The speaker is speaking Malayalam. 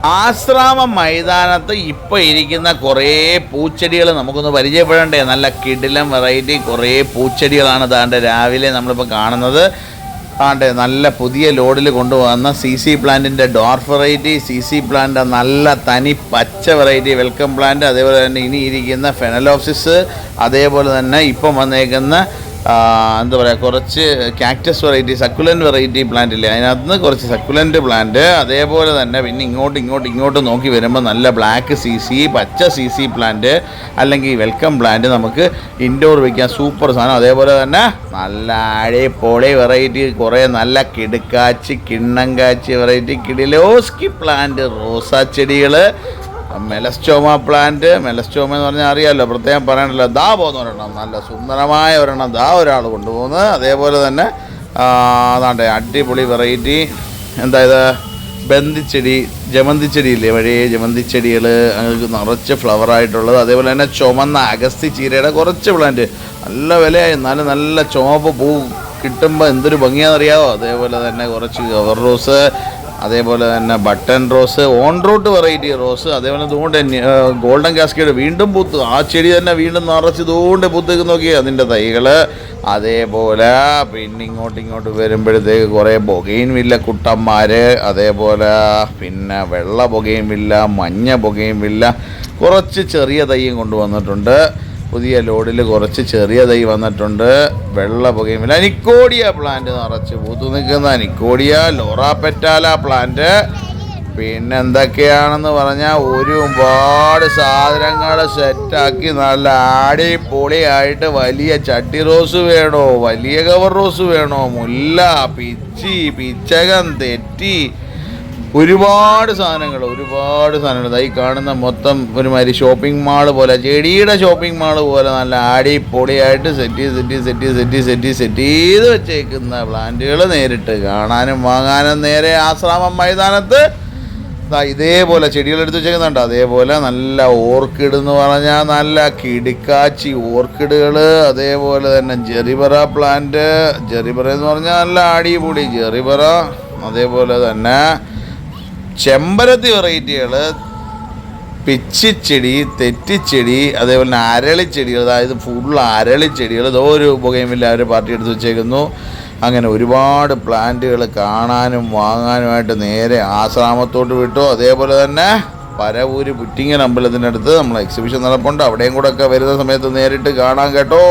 ആശ്രാമ മൈതാനത്ത് ഇപ്പൊ ഇരിക്കുന്ന കുറേ പൂച്ചെടികൾ നമുക്കൊന്ന് പരിചയപ്പെടണ്ടേ. നല്ല കിടിലം വെറൈറ്റി കുറേ പൂച്ചെടികളാണ് താണ്ട് രാവിലെ നമ്മളിപ്പോൾ കാണുന്നത്. താണ്ട് നല്ല പുതിയ ലോഡിൽ കൊണ്ടുവന്ന സി സി പ്ലാന്റിന്റെ dwarf variety C C plant നല്ല തനി പച്ച വെറൈറ്റി വെൽക്കം പ്ലാന്റ് അതേപോലെ തന്നെ ഇനി ഇരിക്കുന്ന ഫെനലോപ്സിസ് അതേപോലെ തന്നെ ഇപ്പം വന്നേക്കുന്ന എന്താ പറയുക കുറച്ച് cactus variety succulent variety plant ഇല്ലേ? അതിനകത്ത് കുറച്ച് സക്കുലന്റ് പ്ലാന്റ് അതേപോലെ തന്നെ പിന്നെ ഇങ്ങോട്ട് ഇങ്ങോട്ട് ഇങ്ങോട്ട് നോക്കി വരുമ്പോൾ നല്ല ബ്ലാക്ക് സി സി പച്ച സി സി പ്ലാന്റ് അല്ലെങ്കിൽ വെൽക്കം പ്ലാന്റ് നമുക്ക് ഇൻഡോർ വയ്ക്കാൻ സൂപ്പർ സാധനം. അതേപോലെ തന്നെ നല്ല ആഴെ പൊളി വെറൈറ്റി കുറേ നല്ല കിടുക്കാച്ചി കിണ്ണം കാച്ചി വെറൈറ്റി കിടിലോസ്കി പ്ലാന്റ് റോസാ ചെടികൾ മെലസ്റ്റോമ പ്ലാന്റ്. മെലസ്റ്റോമ എന്ന് പറഞ്ഞാൽ അറിയാമല്ലോ പ്രത്യേകം പറയണല്ലോ ദാ പോകുന്ന ഒരെണ്ണം. നല്ല സുന്ദരമായ ഒരെണ്ണം ദാ ഒരാൾ കൊണ്ടുപോകുന്നത്. അതേപോലെ തന്നെ അതാണ്ട് അടിപൊളി വെറൈറ്റി. എന്താ ഇത്? ബന്തിച്ചെടി ജമന്തിച്ചെടി ഇല്ലേ? പഴയ ജമന്തിച്ചെടികൾ നിറച്ച് ഫ്ലവർ ആയിട്ടുള്ളത്. അതേപോലെ തന്നെ ചുമന്ന അഗസ്തി ചീരയുടെ കുറച്ച് പ്ലാന്റ് നല്ല വിലയായി. എന്നാലും നല്ല ചുമപ്പ് പൂ കിട്ടുമ്പോൾ എന്തൊരു ഭംഗിയാണെന്നറിയാവോ? അതേപോലെ തന്നെ കുറച്ച് കവർ റോസ് അതേപോലെ തന്നെ button rose on root variety rose അതേപോലെ ഇതുകൊണ്ട് ഗോൾഡൻ കാസ്കേഡ് വീണ്ടും പൂത്ത്. ആ ചെടി തന്നെ വീണ്ടും നിറച്ച് ഇതുകൊണ്ട് പൂത്തേക്ക് നോക്കി അതിന്റെ തൈകൾ അതേപോലെ പിന്നെ ഇങ്ങോട്ട് ഇങ്ങോട്ട് വരുമ്പോഴത്തേക്ക് കുറേ ബൊഗൈൻ വില്ല കുട്ടന്മാർ അതേപോലെ പിന്നെ വെള്ള ബൊഗൈൻ വില്ല മഞ്ഞ ബൊഗൈൻ വില്ല കുറച്ച് ചെറിയ തൈയും കൊണ്ടുവന്നിട്ടുണ്ട്. പുതിയ ലോഡിൽ കുറച്ച് ചെറിയ തൈ വന്നിട്ടുണ്ട്. വെള്ള പുകയുമില്ല അനിക്കോടിയ പ്ലാന്റ് നിറച്ച് പൂത്തു നിൽക്കുന്ന അനിക്കോടിയ ലോറ പെറ്റാല പ്ലാന്റ് പിന്നെ എന്തൊക്കെയാണെന്ന് പറഞ്ഞാൽ ഒരുപാട് സാധനങ്ങൾ സെറ്റാക്കി നല്ല ആടി പൊളിയായിട്ട് വലിയ ചട്ടി റോസ് വേണോ? വലിയ കവർ റോസ് വേണോ? മുല്ല പിച്ചി പിച്ചകം തെറ്റി ഒരുപാട് സാധനങ്ങൾ ഒരുപാട് സാധനങ്ങൾ. ഈ കാണുന്ന മൊത്തം ഒരുമാതിരി ഷോപ്പിംഗ് മാൾ പോലെ ചെടിയുടെ ഷോപ്പിംഗ് മാൾ പോലെ നല്ല ആടി പൊടിയായിട്ട് set set set set set set ചെയ്ത് വെച്ചേക്കുന്ന പ്ലാന്റുകൾ നേരിട്ട് കാണാനും വാങ്ങാനും നേരെ ആശ്രാമം മൈതാനത്ത്. ഇതേപോലെ ചെടികൾ എടുത്ത് വെച്ചേക്കുന്നുണ്ട്. അതേപോലെ നല്ല ഓർക്കിഡ് എന്ന് പറഞ്ഞാൽ നല്ല കിടിക്കാച്ചി ഓർക്കിഡുകൾ അതേപോലെ തന്നെ ജെറിബറ പ്ലാന്റ് ജെറിബറ എന്ന് പറഞ്ഞാൽ നല്ല അടിപൊളി ജെറിബറ അതേപോലെ തന്നെ ചെമ്പരത്തി വെറൈറ്റികൾ പിച്ചിച്ചെടി തെറ്റിച്ചെടി അതേപോലെ തന്നെ അരളിച്ചെടികൾ അതായത് ഫുൾ അരളിച്ചെടികൾ ഇതോ ഒരു പുകയുമില്ല അവർ പാർട്ടി എടുത്ത് വെച്ചേക്കുന്നു. അങ്ങനെ ഒരുപാട് പ്ലാന്റുകൾ കാണാനും വാങ്ങാനുമായിട്ട് നേരെ ആശ്രാമത്തോട്ട് വിട്ടു. അതേപോലെ തന്നെ പരവൂര് പുറ്റിങ്ങൻ അമ്പലത്തിന്റെ അടുത്ത് നമ്മൾ എക്സിബിഷൻ നടപ്പുണ്ട്. അവിടെയും കൂടെ ഒക്കെ വരുന്ന സമയത്ത് നേരിട്ട് കാണാൻ കേട്ടോ.